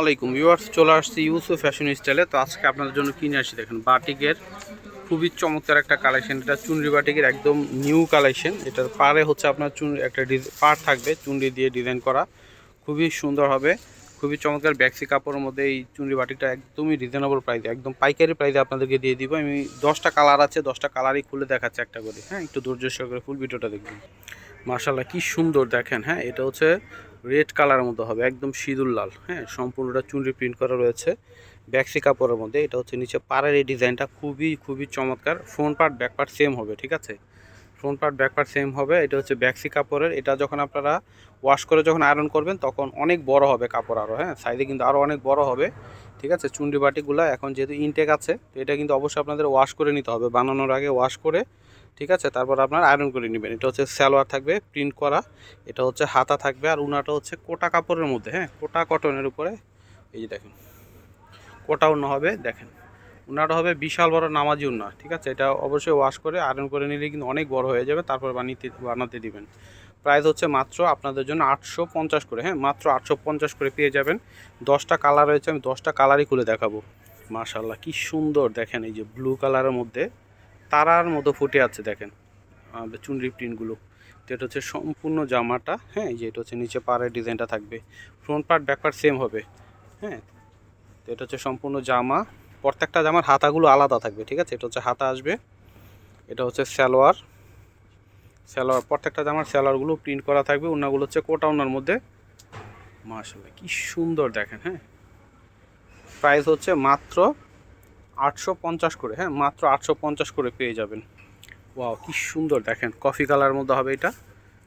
আলাইকুম ভিউয়ার্স, চলে আসছি ইউসুফ ফ্যাশন স্টাইলে। তো আজকে আপনাদের জন্য কিনে আসি দেখেন, বাটিকের খুবই চমৎকার একটা কালেকশন এটা চুনরি বাটিকের একদম নিউ কালেকশন এটার পারে হচ্ছে আপনার চুন একটা পার থাকবে, চুনরি দিয়ে ডিজাইন করা। খুবই সুন্দর হবে, খুবই চমৎকার ব্যাক্সি কাপড়ের মধ্যে এই চুনরি বাটিকটা একদমই রিজনেবল প্রাইসে একদম পাইকারি প্রাইসে আপনাদেরকে দিয়ে দিব। আমি দশটা কালার আছে, দশটা কালারই খুলে দেখাচ্ছি একটা করে। হ্যাঁ একটু ধৈর্য সহকারে ফুল ভিডিওটা দেখবেন। মার্শাল্লাহ কি সুন্দর দেখেন হ্যাঁ এটা হচ্ছে রেড কালারের মধ্যে হবে, একদম সিঁদুর লাল। হ্যাঁ সম্পূর্ণটা চুনরি প্রিন্ট করা রয়েছে। ব্যাক্সি কাপড়ের মধ্যে, এটা হচ্ছে নিচে পাড়ের এই ডিজাইনটা খুবই খুবই চমৎকার। Front part back part same হবে, ঠিক আছে? Front part back part same হবে, এটা হচ্ছে ব্যাক্সি কাপড়ের। এটা যখন আপনারা ওয়াশ করে যখন আয়রন করবেন, তখন অনেক বড় হবে কাপড় আরও হ্যাঁ? সাইডে কিন্তু আরও অনেক বড় হবে, ঠিক আছে? চুন্ডি বাটিগুলো এখন যেহেতু ইনটেক আছে, তো এটা কিন্তু অবশ্যই আপনাদের ওয়াশ করে নিতে হবে। বানানোর আগে ওয়াশ করে ঠিক আছে? তারপর আপনার আয়রন করে নেবেন। এটা হচ্ছে সালোয়ার থাকবে প্রিন্ট করা। এটা হচ্ছে হাতা থাকবে আর উনাটা হচ্ছে কোটা কাপড়ের মধ্যে হ্যাঁ? কোটা কটনের উপরে। এই যে দেখেন, কোটা উন্না হবে, দেখেন। উনাটা হবে বিশাল বড় নামাজি উন্না, ঠিক আছে? এটা অবশ্যই ওয়াশ করে আয়রন করে নিলে কিন্তু অনেক বড় হয়ে যাবে, তারপর বানিয়ে বানাতে দিবেন। প্রাইস হচ্ছে মাত্র আপনাদের জন্য আটশো পঞ্চাশ করে হ্যাঁ? মাত্র আটশো পঞ্চাশ করে পেয়ে যাবেন। দশটা কালার রয়েছে, আমি দশটা কালারই খুলে দেখাবো। মাশাল্লাহ কি সুন্দর দেখেন এই যে ব্লু কালারের মধ্যে। তারার মতো ফুটে আছে দেখেন। চুনরি প্রিন্টগুলো তো এটা হচ্ছে সম্পূর্ণ জামাটা হ্যাঁ যে এটা হচ্ছে নিচে পাড়ের ডিজাইনটা থাকবে। Front part, back part same হবে হ্যাঁ। তো এটা হচ্ছে সম্পূর্ণ জামা। প্রত্যেকটা জামার হাতাগুলো আলাদা থাকবে, ঠিক আছে? এটা হচ্ছে হাতা আসবে, এটা হচ্ছে সালোয়ার। সালোয়ার, প্রত্যেকটা জামার সালোয়ারগুলো প্রিন্ট করা থাকবে। ওনাগুলো হচ্ছে কোটা ওনার মধ্যে। মার্শাল্লাহ কি সুন্দর দেখেন হ্যাঁ। প্রাইস হচ্ছে মাত্র আটশো পঞ্চাশ করে হ্যাঁ মাত্র আটশো পঞ্চাশ করে পেয়ে যাবেন। ওয়াও, কি সুন্দর, দেখেন, কফি কালার মধ্যে হবে এটা।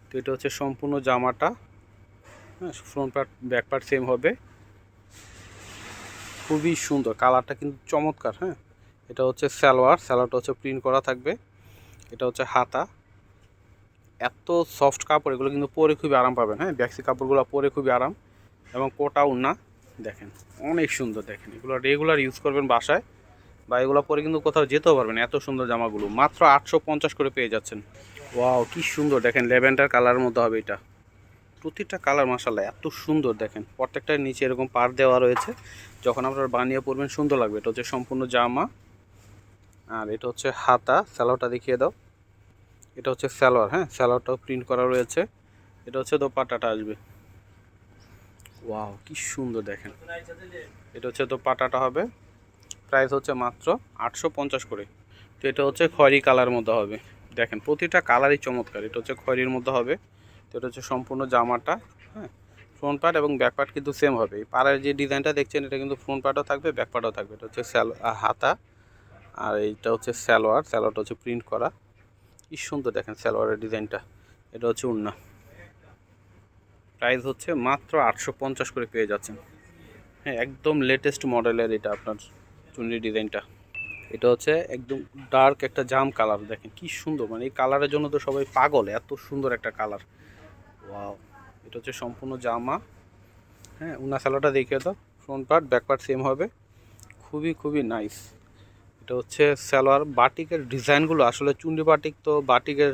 তো এটা হচ্ছে সম্পূর্ণ জামাটা। হ্যাঁ front part back part same হবে। খুবই সুন্দর, কালারটা কিন্তু চমৎকার হ্যাঁ। এটা হচ্ছে সালোয়ার, সালোয়ারটা হচ্ছে প্রিন্ট করা থাকবে। এটা হচ্ছে হাতা। এত সফট কাপড়, এগুলো কিন্তু পরে খুবই আরাম পাবেন হ্যাঁ। ব্যাক্সি কাপড়গুলো পরে খুবই আরাম। এবং কোটা না, দেখেন, অনেক সুন্দর, দেখেন। এগুলো রেগুলার ইউজ করবেন বাসায়। বা এগুলো পরে কিন্তু কোথাও যেতেও পারবেন এত সুন্দর জামাগুলো। মাত্র আটশো পঞ্চাশ করে পেয়ে যাচ্ছেন। ওয়াও, কি সুন্দর। দেখেন ল্যাভেন্ডার কালারের মধ্যে হবে এটা। প্রতিটা কালার মাসাল্লাহ এত সুন্দর, দেখেন। প্রত্যেকটার নিচে এরকম পার দেওয়া রয়েছে। যখন আপনারা বানিয়ে পরবেন, সুন্দর লাগবে। এটা হচ্ছে সম্পূর্ণ জামা। আর এটা হচ্ছে হাতা। স্যালোয়ারটা দেখিয়ে দাও। এটা হচ্ছে স্যালোয়ার হ্যাঁ? স্যালোয়ারটাও প্রিন্ট করা রয়েছে। এটা হচ্ছে দোপাট্টাটা আসবে। ওয়াও, কি সুন্দর, দেখেন। এটা হচ্ছে দোপাট্টাটা হবে। প্রাইস হচ্ছে মাত্র আটশো পঞ্চাশ করে। তো এটা হচ্ছে খয়েরি কালার মধ্যে হবে। দেখেন, প্রতিটা কালারই চমৎকার। এটা হচ্ছে খয়েরির মধ্যে হবে। তো এটা হচ্ছে সম্পূর্ণ জামাটা হ্যাঁ? ফ্রন্ট পার্ট এবং ব্যাক পার্ট কিন্তু সেম হবে। পাড়ের যে ডিজাইনটা দেখছেন, এটা কিন্তু ফ্রন্ট পার্টও থাকবে ব্যাক পার্টও থাকবে। এটা হচ্ছে স্যালো হাতা আর এইটা হচ্ছে স্যালোয়ার স্যালোয়ারটা হচ্ছে প্রিন্ট করা। কি সুন্দর দেখেন স্যালোয়ারের ডিজাইনটা। এটা হচ্ছে উন্না। প্রাইস হচ্ছে মাত্র আটশো পঞ্চাশ করে পেয়ে যাচ্ছেন। হ্যাঁ একদম লেটেস্ট মডেলের এটা আপনার চুনরি ডিজাইনটা। এটা হচ্ছে একদম ডার্ক একটা জাম কালার দেখেন কি সুন্দর মানে এই কালারের জন্য তো সবাই পাগল, এত সুন্দর একটা কালার ওয়াও এটা হচ্ছে সম্পূর্ণ জামা। হ্যাঁ উনা সালোটা দেখিয়ে দাও front part back part same হবে। খুবই খুবই নাইস এটা হচ্ছে সালোয়ার বাটিকের ডিজাইনগুলো, আসলে চুন্ডি বাটিক তো বাটিকের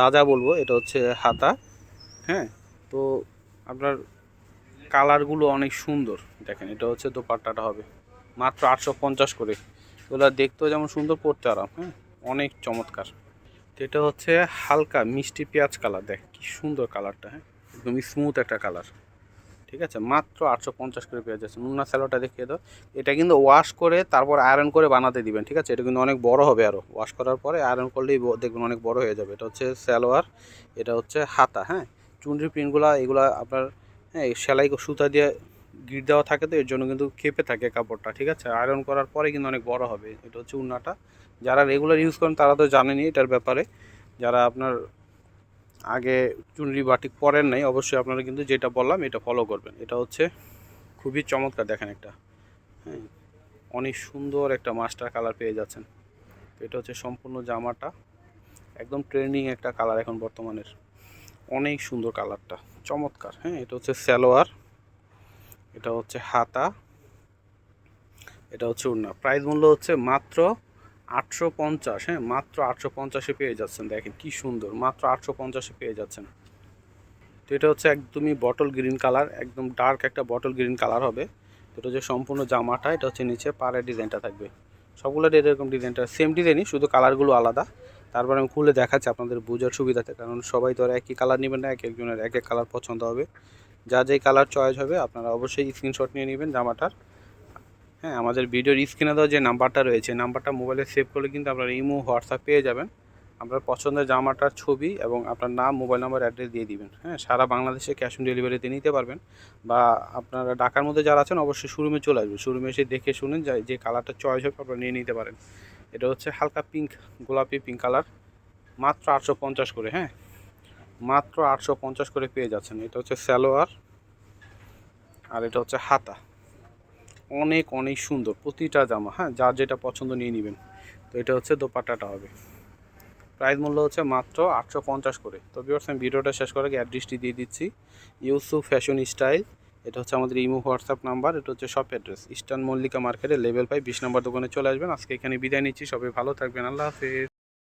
রাজা বলব, এটা হচ্ছে হাতা। হ্যাঁ তো আপনার কালারগুলো অনেক সুন্দর। দেখেন, এটা হচ্ছে দোপাট্টাটা হবে। মাত্র আটশো পঞ্চাশ করে। এগুলো দেখতেও যেমন সুন্দর পড়তে আরাম হ্যাঁ? অনেক চমৎকার। তো এটা হচ্ছে হালকা মিষ্টি পেঁয়াজ কালার, দেখ কি সুন্দর কালারটা হ্যাঁ? একদম স্মুথ একটা কালার। ঠিক আছে? মাত্র আটশো পঞ্চাশ করে পেঁয়াজ আছে। নুনা স্যালোটা দেখিয়ে দাও। এটা কিন্তু ওয়াশ করে তারপর আয়রন করে বানাতে দিবেন, ঠিক আছে? এটা কিন্তু অনেক বড় হবে আরও ওয়াশ করার পরে আয়রন করলেই দেখবেন অনেক বড় হয়ে যাবে। এটা হচ্ছে সালোয়ার এটা হচ্ছে হাতা হ্যাঁ? চুনরি প্রিন্টগুলো এগুলো আপনার হ্যাঁ সেলাই সুতা দিয়ে গিট দেওয়া থাকে তো, এর জন্য কিন্তু খেপে থাকে কাপড়টা, ঠিক আছে? আয়রন করার পরে কিন্তু অনেক বড় হবে, এটা হচ্ছে উন্নাটা। যারা রেগুলার ইউজ করেন তারা তো জানেনই এটার ব্যাপারে। যারা আপনার আগে চুনরি বাটিক পরেন নাই, অবশ্যই আপনারা কিন্তু যেটা বললাম, এটা ফলো করবেন। এটা হচ্ছে খুবই চমৎকার, দেখেন একটা। হ্যাঁ অনেক সুন্দর একটা মাস্টার কালার পেয়ে যাচ্ছেন। এটা হচ্ছে সম্পূর্ণ জামাটা, একদম ট্রেন্ডিং একটা কালার এখন বর্তমানের। অনেক সুন্দর কালারটা চমৎকার। হ্যাঁ এটা হচ্ছে সালোয়ার। এটা হচ্ছে হাতা। এটা হচ্ছে উন্না প্রাইস মূল্য হচ্ছে মাত্র আটশো পঞ্চাশ। হ্যাঁ মাত্র আটশো পঞ্চাশে পেয়ে যাচ্ছেন। দেখেন কি সুন্দর, মাত্র আটশো পঞ্চাশে পেয়ে যাচ্ছেন। তো এটা হচ্ছে একদমই বটল গ্রিন কালার একদম ডার্ক একটা বটল গ্রিন কালার হবে। তো এটা হচ্ছে সম্পূর্ণ জামাটা, এটা হচ্ছে নিচে পাড়ের ডিজাইনটা থাকবে। সবগুলোর এরকম ডিজাইনটা সেম ডিজাইনই শুধু কালারগুলো আলাদা। তারপর আমি খুলে দেখাচ্ছি আপনাদের বোঝার সুবিধাতে, কারণ সবাই তো আর একই কালার নেবেন না, এক একজনের এক এক কালার পছন্দ হবে। যা যেই কালার চয়েস হবে আপনারা অবশ্যই স্ক্রিনশট নিয়ে নেবেন জামাটার। হ্যাঁ আমাদের ভিডিওর স্ক্রিনে দেওয়া যে নাম্বারটা রয়েছে নাম্বারটা মোবাইলে সেভ করলে কিন্তু আপনারা ইমো হোয়াটসঅ্যাপ পেয়ে যাবেন। আপনার পছন্দের জামাটার ছবি এবং আপনার নাম মোবাইল নাম্বার অ্যাড্রেস দিয়ে দিবেন। হ্যাঁ সারা বাংলাদেশে ক্যাশ অন ডেলিভারিতে নিতে পারবেন বা আপনারা ঢাকার মধ্যে যারা আছেন অবশ্যই শোরুমে চলে আসবেন। শোরুমে এসে দেখে শুনেন যে যে কালারটা চয়েস হবে আপনারা নিয়ে নিতে পারেন। এটা হচ্ছে হালকা পিঙ্ক গোলাপি পিঙ্ক কালার মাত্র আটশো পঞ্চাশ করে হ্যাঁ। মাত্র আটশো পঞ্চাশ করে পেয়ে যাচ্ছেন। এটা হচ্ছে স্যালোয়ার আর এটা হচ্ছে হাতা। অনেক অনেক সুন্দর, প্রতিটা জামা হ্যাঁ যার যেটা পছন্দ নিয়ে নেবেন। তো এটা হচ্ছে দোপাট্টাটা হবে। প্রাইস মূল্য হচ্ছে মাত্র আটশো পঞ্চাশ করে। তো বিভার্স আমি ভিডিওটা শেষ করার আগে অ্যাড্রেসটি দিয়ে দিচ্ছি। ইউসুফ ফ্যাশন স্টাইল এটা হচ্ছে আমাদের ইমো, হোয়াটসঅ্যাপ নাম্বার, এটা হচ্ছে শপ অ্যাড্রেস ইস্টার্ন মল্লিকা মার্কেটে লেভেল ফাইভ বিশ নাম্বার দোকানে চলে আসবেন। আজকে এখানে বিদায় নিচ্ছি। সবাই ভালো থাকবেন। আল্লাহ হাফেজ।